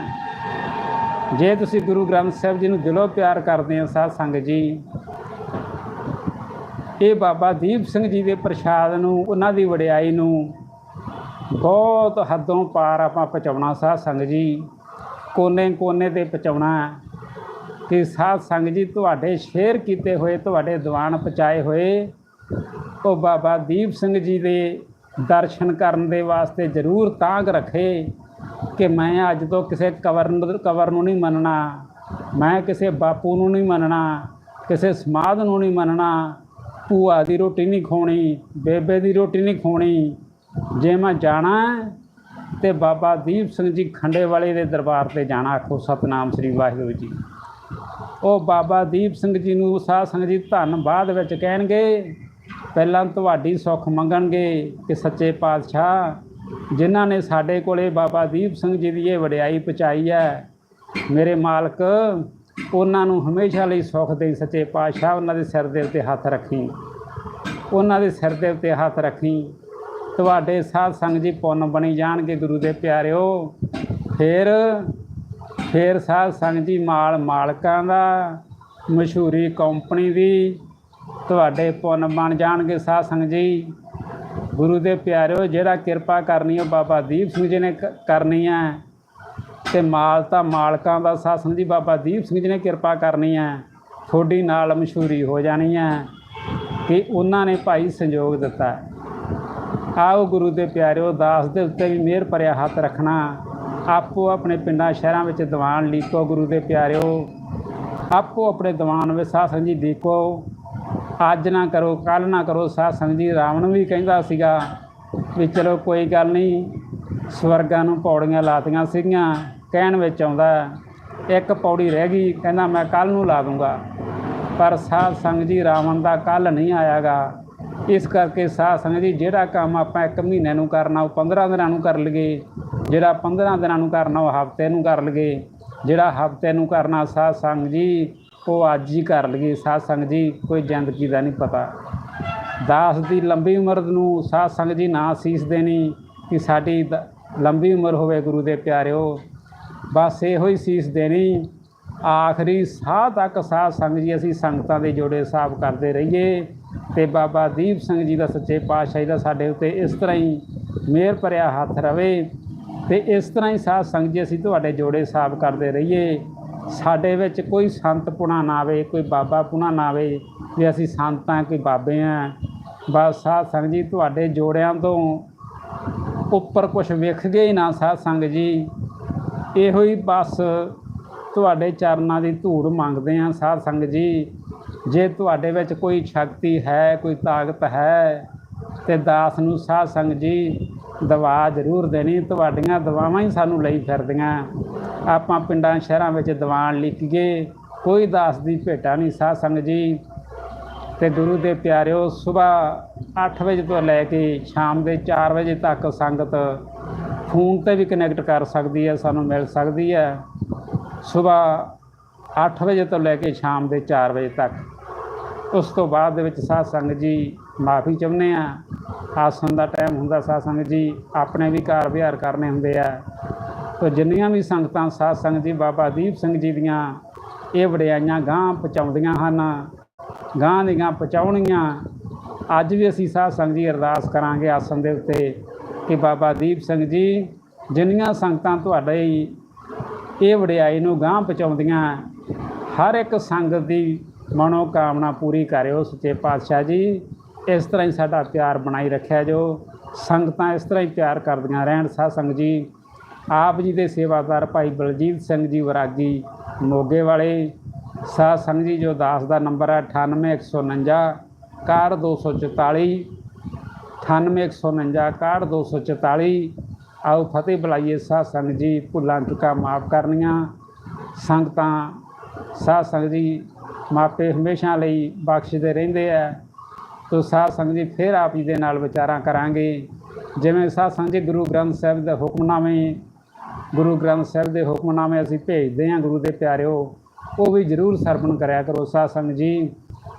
ਜੇ ਤੁਸੀਂ ਗੁਰੂ ਗ੍ਰੰਥ ਸਾਹਿਬ ਜੀ ਨੂੰ ਦਿਲੋਂ ਪਿਆਰ ਕਰਦੇ ਹੋ ਸਾਧ ਸੰਗਤ ਜੀ, ਇਹ ਬਾਬਾ ਦੀਪ ਸਿੰਘ ਜੀ ਦੇ ਪ੍ਰਸ਼ਾਦ ਨੂੰ, ਉਹਨਾਂ ਦੀ ਵਡਿਆਈ ਨੂੰ ਬਹੁਤ ਹੱਦੋਂ ਪਾਰ ਆਪਾਂ ਪਹੁੰਚਾਉਣਾ ਸਾਧ ਸੰਗਤ ਜੀ। ਕੋਨੇ ਕੋਨੇ ਤੇ ਪਹੁੰਚਾਉਣਾ ਕਿ ਸਾਧ ਸੰਗਤ ਜੀ ਤੁਹਾਡੇ ਸ਼ੇਅਰ ਕੀਤੇ ਹੋਏ, ਤੁਹਾਡੇ ਦੀਵਾਨ ਪਹੁੰਚਾਏ ਹੋਏ, ਉਹ ਬਾਬਾ ਦੀਪ ਸਿੰਘ ਜੀ ਦੇ ਦਰਸ਼ਨ ਕਰਨ ਦੇ ਵਾਸਤੇ ਜ਼ਰੂਰ ਤਾਂਗ ਰੱਖੇ ਕਿ ਮੈਂ ਅੱਜ ਤੋਂ ਕਿਸੇ ਕਵਰ ਕਵਰ ਨੂੰ ਨਹੀਂ ਮੰਨਣਾ, ਮੈਂ ਕਿਸੇ ਬਾਪੂ ਨੂੰ ਨਹੀਂ ਮੰਨਣਾ, ਕਿਸੇ ਸਮਾਧ ਨੂੰ ਨਹੀਂ ਮੰਨਣਾ, ਭੂਆ ਦੀ ਰੋਟੀ ਨਹੀਂ ਖਾਣੀ ਬੇਬੇ ਦੀ ਰੋਟੀ ਨਹੀਂ ਖਾਣੀ ਜੇ ਮੈਂ ਜਾਣਾ ਹੈ, ਤੇ ਬਾਬਾ ਦੀਪ ਸਿੰਘ ਜੀ ਖੰਡੇ ਵਾਲੇ ਦੇ ਦਰਬਾਰ ਤੇ ਜਾਣਾ ਆਖੋ ਸਤਨਾਮ ਸ੍ਰੀ ਵਾਹਿਗੁਰੂ ਜੀ। ਉਹ ਬਾਬਾ ਦੀਪ ਸਿੰਘ ਜੀ ਨੂੰ ਸਾਧ ਸੰਗਤ ਜੀ ਧੰਨ ਬਾਅਦ ਵਿੱਚ ਕਹਿਣਗੇ ਪਹਿਲਾਂ ਤੁਹਾਡੀ ਸੁੱਖ ਮੰਗਣਗੇ ਕਿ ਸੱਚੇ ਪਾਤਸ਼ਾਹ ਜਿਨ੍ਹਾਂ ਨੇ ਸਾਡੇ ਕੋਲੇ ਬਾਬਾ ਦੀਪ ਸਿੰਘ ਜੀ ਦੀ ਇਹ ਵਡਿਆਈ ਪਹੁੰਚਾਈ ਹੈ ਮੇਰੇ ਮਾਲਕ ਉਹਨਾਂ ਨੂੰ ਹਮੇਸ਼ਾ ਲਈ ਸੁੱਖ ਦੇ ਸੱਚੇ ਪਾਤਸ਼ਾਹ ਉਹਨਾਂ ਦੇ ਸਿਰ ਦੇ ਉੱਤੇ ਹੱਥ ਰੱਖੀ। ਉਹਨਾਂ ਦੇ ਸਿਰ ਦੇ ਉੱਤੇ ਹੱਥ ਰੱਖੀ। ਤੁਹਾਡੇ ਸਾਧ ਸੰਗ ਜੀ ਪੁੰਨ ਬਣੀ ਜਾਣਗੇ ਗੁਰੂ ਦੇ ਪਿਆਰਿਓ। ਫਿਰ ਫਿਰ ਸਾਧ ਸੰਗ ਜੀ ਮਾਲ ਮਾਲਕਾਂ ਦਾ, ਮਸ਼ਹੂਰੀ ਕੰਪਨੀ ਦੀ ਤੁਹਾਡੇ ਪੁੰਨ ਬਣ ਜਾਣਗੇ ਸਾਧ ਸੰਗ ਜੀ। ਗੁਰੂ ਦੇ ਪਿਆਰਿਓ, ਜਿਹੜਾ ਕਿਰਪਾ ਕਰਨੀ ਉਹ ਬਾਬਾ ਦੀਪ ਸਿੰਘ ਜੀ ਨੇ ਕਰਨੀ ਹੈ ਤੇ ਮਾਲ ਤਾਂ ਮਾਲਕਾਂ ਦਾ ਸਾਧ ਸੰਗ ਜੀ ਬਾਬਾ ਦੀਪ ਸਿੰਘ ਜੀ ਨੇ ਕਿਰਪਾ ਕਰਨੀ ਹੈ ਤੁਹਾਡੀ ਨਾਲ ਮਸ਼ਹੂਰੀ ਹੋ ਜਾਣੀ ਹੈ ਕਿ ਉਹਨਾਂ ਨੇ ਭਾਈ ਸੰਯੋਗ ਦਿੱਤਾ। ਆਓ ਗੁਰੂ ਦੇ ਪਿਆਰਿਓ, ਦਾਸ ਦੇ ਉੱਤੇ ਵੀ ਮਿਹਰ ਭਰਿਆ ਹੱਥ ਰੱਖਣਾ। ਆਪੋ ਆਪਣੇ ਪਿੰਡਾਂ ਸ਼ਹਿਰਾਂ ਵਿੱਚ ਦੀਵਾਨ ਲੀਕੋ ਗੁਰੂ ਦੇ ਪਿਆਰਿਓ। ਆਪੋ ਆਪਣੇ ਦੀਵਾਨ ਵਿੱਚ ਸਾਧ ਸੰਗਤ ਜੀ ਲੀਕੋ ਅੱਜ ਨਾ ਕਰੋ ਕੱਲ ਨਾ ਕਰੋ, ਸਾਧ ਸੰਗਤ ਜੀ ਰਾਵਣ ਵੀ ਕਹਿੰਦਾ ਸੀਗਾ ਵੀ ਚਲੋ ਕੋਈ ਗੱਲ ਨਹੀਂ, ਸਵਰਗਾਂ ਨੂੰ ਪੌੜੀਆਂ ਲਾਤੀਆਂ ਸੀਗੀਆਂ, ਕਹਿਣ ਵਿੱਚ ਆਉਂਦਾ, ਇੱਕ ਪੌੜੀ ਰਹਿ ਗਈ, ਕਹਿੰਦਾ ਮੈਂ ਕੱਲ ਨੂੰ ਲਾ ਦੂੰਗਾ। ਪਰ ਸਾਧ ਸੰਗਤ ਜੀ ਰਾਵਣ ਦਾ ਕੱਲ ਨਹੀਂ ਆਇਆਗਾ। ਇਸ ਕਰਕੇ ਸਾਧ ਸੰਗਤ ਜੀ, ਜਿਹੜਾ ਕੰਮ ਆਪਾਂ ਇੱਕ ਮਹੀਨੇ ਨੂੰ ਕਰਨਾ, ਉਹ 15 ਦਿਨਾਂ ਨੂੰ ਕਰ ਲਈਏ। ਜਿਹੜਾ 15 ਦਿਨਾਂ ਨੂੰ ਕਰਨਾ, ਉਹ ਹਫ਼ਤੇ ਨੂੰ ਕਰ ਲਈਏ। ਜਿਹੜਾ ਹਫ਼ਤੇ ਨੂੰ ਕਰਨਾ, ਸਾਧ ਸੰਗਤ ਜੀ, ਉਹ ਅੱਜ ਹੀ ਕਰ ਲਈਏ। ਸਾਧ ਸੰਗਤ ਜੀ, ਕੋਈ ਜ਼ਿੰਦਗੀ ਦਾ ਨਹੀਂ ਪਤਾ। ਦਾਸ ਦੀ ਲੰਬੀ ਉਮਰ ਨੂੰ ਸਾਧ ਸੰਗਤ ਜੀ ਨਾ ਸੀਸ ਦੇਣੀ ਕਿ ਸਾਡੀ ਲੰਬੀ ਉਮਰ ਹੋਵੇ ਗੁਰੂ ਦੇ ਪਿਆਰਿਓ। ਬਸ ਇਹੋ ਹੀ ਸੀਸ ਦੇਣੀ। ਆਖਰੀ ਸਾਹ ਤੱਕ ਸਾਧ ਸੰਗਤ ਜੀ, ਅਸੀਂ ਸੰਗਤਾਂ ਦੇ ਜੋੜੇ ਸਾਫ਼ ਕਰਦੇ ਰਹੀਏ। ਤੇ ਬਾਬਾ ਦੀਪ ਸਿੰਘ ਜੀ ਦਾ ਸੱਚੇ ਪਾਤਸ਼ਾਹੀ ਦਾ ਸਾਡੇ ਉੱਤੇ ਇਸ ਤਰ੍ਹਾਂ ਹੀ ਮਿਹਰ ਭਰਿਆ ਹੱਥ ਰਵੇ ਤੇ ਇਸ ਤਰ੍ਹਾਂ ਹੀ ਸਾਧ ਸੰਗਤ ਜੀ ਅਸੀਂ ਤੁਹਾਡੇ ਜੋੜੇ ਸਾਫ਼ ਕਰਦੇ ਰਹੀਏ। ਸਾਡੇ ਵਿੱਚ ਕੋਈ ਸੰਤ ਪੁਣਾ ਨਾ ਆਵੇ, ਕੋਈ ਬਾਬਾ ਪੁਣਾ ਨਾ ਆਵੇ, ਵੀ ਅਸੀਂ ਸੰਤਾਂ ਕੋਈ ਬਾਬੇ ਆ। ਬਸ ਸਾਧ ਸੰਗਤ ਜੀ ਤੁਹਾਡੇ ਜੋੜਿਆਂ ਤੋਂ ਉੱਪਰ ਕੁਝ ਵੇਖ ਗਏ ਹੀ ਨਾ ਸਾਧ ਸੰਗਤ ਜੀ। ਇਹੋ ਹੀ ਬਸ ਤੁਹਾਡੇ ਚਰਨਾਂ ਦੀ ਧੂੜ ਮੰਗਦੇ ਆ ਸਾਧ ਸੰਗਤ ਜੀ। ਜੇ ਤੁਹਾਡੇ ਵਿੱਚ ਕੋਈ ਸ਼ਕਤੀ ਹੈ, ਕੋਈ ਤਾਕਤ ਹੈ ਤੇ ਦਾਸ ਨੂੰ ਸਾਧ ਸੰਗ ਜੀ ਦਵਾ ਜ਼ਰੂਰ ਦੇਣੀ, ਤੁਹਾਡੀਆਂ ਦਵਾਵਾਂ ਹੀ ਸਾਨੂੰ ਲਈ ਫਿਰਦੀਆਂ। ਆਪਾਂ ਪਿੰਡਾਂ, ਸ਼ਹਿਰਾਂ ਵਿੱਚ ਦੀਵਾਨ ਲਿਖੀਏ ਕੋਈ ਦਾਸ ਦੀ ਭੇਟਾ ਨਹੀਂ ਸਾਧ ਸੰਗ ਜੀ। ਤੇ ਗੁਰੂ ਦੇ ਪਿਆਰਿਓ ਸਵੇਰ 8 ਵਜੇ ਤੋਂ ਲੈ ਕੇ ਸ਼ਾਮ ਦੇ 4 ਵਜੇ ਤੱਕ ਸੰਗਤ ਫੋਨ ਤੇ ਵੀ ਕਨੈਕਟ ਕਰ ਸਕਦੀ ਹੈ, ਸਾਨੂੰ ਮਿਲ ਸਕਦੀ ਹੈ। ਸਵੇਰ 8 ਵਜੇ ਤੋਂ ਲੈ ਕੇ ਸ਼ਾਮ ਦੇ 4 ਵਜੇ ਤੱਕ। ਉਸ ਤੋਂ ਬਾਅਦ ਦੇ ਵਿੱਚ ਸਾਧ ਸੰਗਤ ਜੀ ਮਾਫੀ ਚਾਹੁੰਦੇ ਆ ਆਸਣ ਦਾ ਟਾਈਮ ਹੁੰਦਾ ਸਾਧ ਸੰਗਤ ਜੀ, ਆਪਣੇ ਵੀ ਘਰ ਵਿਹਾਰ ਕਰਨੇ ਹੁੰਦੇ ਆ। ਤੋ ਜਿੰਨੀਆਂ ਵੀ ਸੰਗਤਾਂ ਸਾਧ ਸੰਗਤ ਜੀ, ਬਾਬਾ ਦੀਪ ਸਿੰਘ ਜੀ ਦੀਆਂ ਇਹ ਵਡਿਆਈਆਂ ਗਾਂ ਪਹੁੰਚਾਉਂਦੀਆਂ ਹਨ ਗਾਂ ਦੀਆਂ ਪਹੁੰਚਾਉਣੀਆਂ ਅੱਜ ਵੀ ਅਸੀਂ ਸਾਧ ਸੰਗਤ ਜੀ ਅਰਦਾਸ ਕਰਾਂਗੇ ਆਸਣ ਦੇ ਉੱਤੇ ਕਿ ਬਾਬਾ ਦੀਪ ਸਿੰਘ ਜੀ, ਜਿੰਨੀਆਂ ਸੰਗਤਾਂ ਤੁਹਾਡੇ ਇਹ ਵਡਿਆਈ ਨੂੰ ਗਾਂ ਪਹੁੰਚਾਉਂਦੀਆਂ, ਹਰ ਇੱਕ ਸੰਗਤ ਦੀ ਮਨੋ ਕਾਮਨਾ ਪੂਰੀ ਕਰਿਓ ਸੱਚੇ ਪਾਤਸ਼ਾਹ ਜੀ। ਇਸ ਤਰ੍ਹਾਂ ਹੀ ਸਾਡਾ ਪਿਆਰ ਬਣਾਈ ਰੱਖਿਆ ਜੋ। ਸੰਗਤਾਂ ਇਸ ਤਰ੍ਹਾਂ ਹੀ ਪਿਆਰ ਕਰਦੀਆਂ ਰਹਿਣ। ਸਾਧ ਸੰਗਤ ਜੀ, ਆਪ ਜੀ ਦੇ ਸੇਵਾਦਾਰ ਭਾਈ ਬਲਜੀਤ ਸਿੰਘ ਜੀ ਵਰਾਗੀ ਮੋਗੇ ਵਾਲੇ। ਸਾਧ ਸੰਗਤ ਜੀ, ਜੋ ਦਾਸ ਦਾ ਨੰਬਰ ਹੈ 98149 6244 98149 6244 ਆਓ ਫਤਿਹ ਬੁਲਾਈਏ ਸਾਧ ਸੰਗਤ ਜੀ, ਭੁੱਲਾਂ ਚੁੱਕਾ ਮਾਫ ਕਰਨੀਆਂ। ਸੰਗਤਾਂ, ਸਾਧ ਸੰਗਤ ਜੀ ਮਾਪੇ ਹਮੇਸ਼ਾ ਲਈ ਬਖਸ਼ਦੇ ਰਹਿੰਦੇ ਆ। ਤੋ ਸਾਧ ਸੰਗਤ ਜੀ, ਫਿਰ ਆਪ ਜੀ ਦੇ ਨਾਲ ਵਿਚਾਰਾਂ ਕਰਾਂਗੇ। ਜਿਵੇਂ ਸਾਧ ਸੰਗਤ ਜੀ, ਗੁਰੂ ਗ੍ਰੰਥ ਸਾਹਿਬ ਦੇ ਹੁਕਮਨਾਮੇ, ਗੁਰੂ ਗ੍ਰੰਥ ਸਾਹਿਬ ਦੇ ਹੁਕਮਨਾਮੇ ਅਸੀਂ ਭੇਜਦੇ ਹਾਂ ਗੁਰੂ ਦੇ ਪਿਆਰਿਓ। ਉਹ ਵੀ ਜ਼ਰੂਰ ਸਰਵਣ ਕਰਿਆ ਕਰੋ ਸਾਧ ਸੰਗਤ ਜੀ।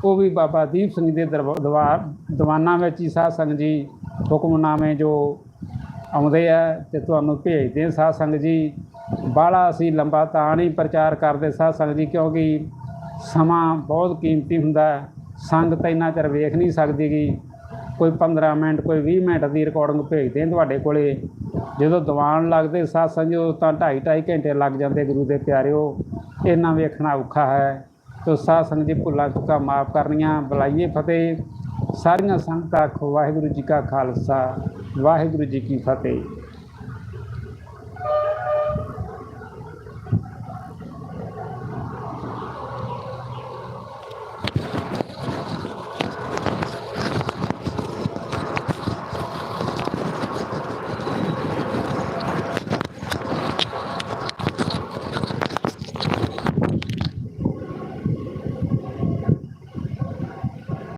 ਉਹ ਵੀ ਬਾਬਾ ਦੀਪ ਸਿੰਘ ਦੇ ਦਰਬਾ- ਦਵਾਰ ਦੀਵਾਨਾਂ ਵਿੱਚ ਹੀ ਸਾਧ ਸੰਗਤ ਜੀ ਹੁਕਮਨਾਮੇ ਜੋ ਆਉਂਦੇ ਆ ਤੇ ਤੁਹਾਨੂੰ ਭੇਜਦੇ ਹਾਂ ਸਾਧ ਸੰਗਤ ਜੀ। ਬਾਹਲਾ ਅਸੀਂ ਲੰਬਾ ਤਾਂ ਨਹੀਂ ਪ੍ਰਚਾਰ ਕਰਦੇ ਸਾਧ ਸੰਗਤ ਜੀ, ਕਿਉਂਕਿ ਸਮਾਂ ਬਹੁਤ ਕੀਮਤੀ ਹੁੰਦਾ ਹੈ। ਸੰਗਤ ਇੰਨਾ ਚਿਰ ਵੇਖ ਨਹੀਂ ਸਕਦੀ ਗੀ। ਕੋਈ 15 ਮਿੰਟ, ਕੋਈ 20 ਮਿੰਟ ਦੀ ਰਿਕਾਰਡਿੰਗ ਭੇਜਦੇ ਨੇ ਤੁਹਾਡੇ ਕੋਲੇ। ਜਦੋਂ ਦੀਵਾਨ ਲੱਗਦੇ ਸਾਧ ਸੰਗਤ ਤਾਂ 2.5 2.5 ਘੰਟੇ ਲੱਗ ਜਾਂਦੇ ਗੁਰੂ ਦੇ ਪਿਆਰਿਓ। ਇੰਨਾ ਵੇਖਣਾ ਔਖਾ ਹੈ। ਤੋ ਸਾਧ ਸੰਗਤ ਜੀ ਭੁੱਲਾਂ ਚੁੱਕਾ ਮਾਫ ਕਰਨੀਆਂ, ਬੁਲਾਈਏ ਫਤਿਹ। ਸਾਰੀਆਂ ਸੰਗਤਾਂ ਆਖੋ, ਵਾਹਿਗੁਰੂ ਜੀ ਕਾ ਖਾਲਸਾ, ਵਾਹਿਗੁਰੂ ਜੀ ਕੀ ਫਤਿਹ।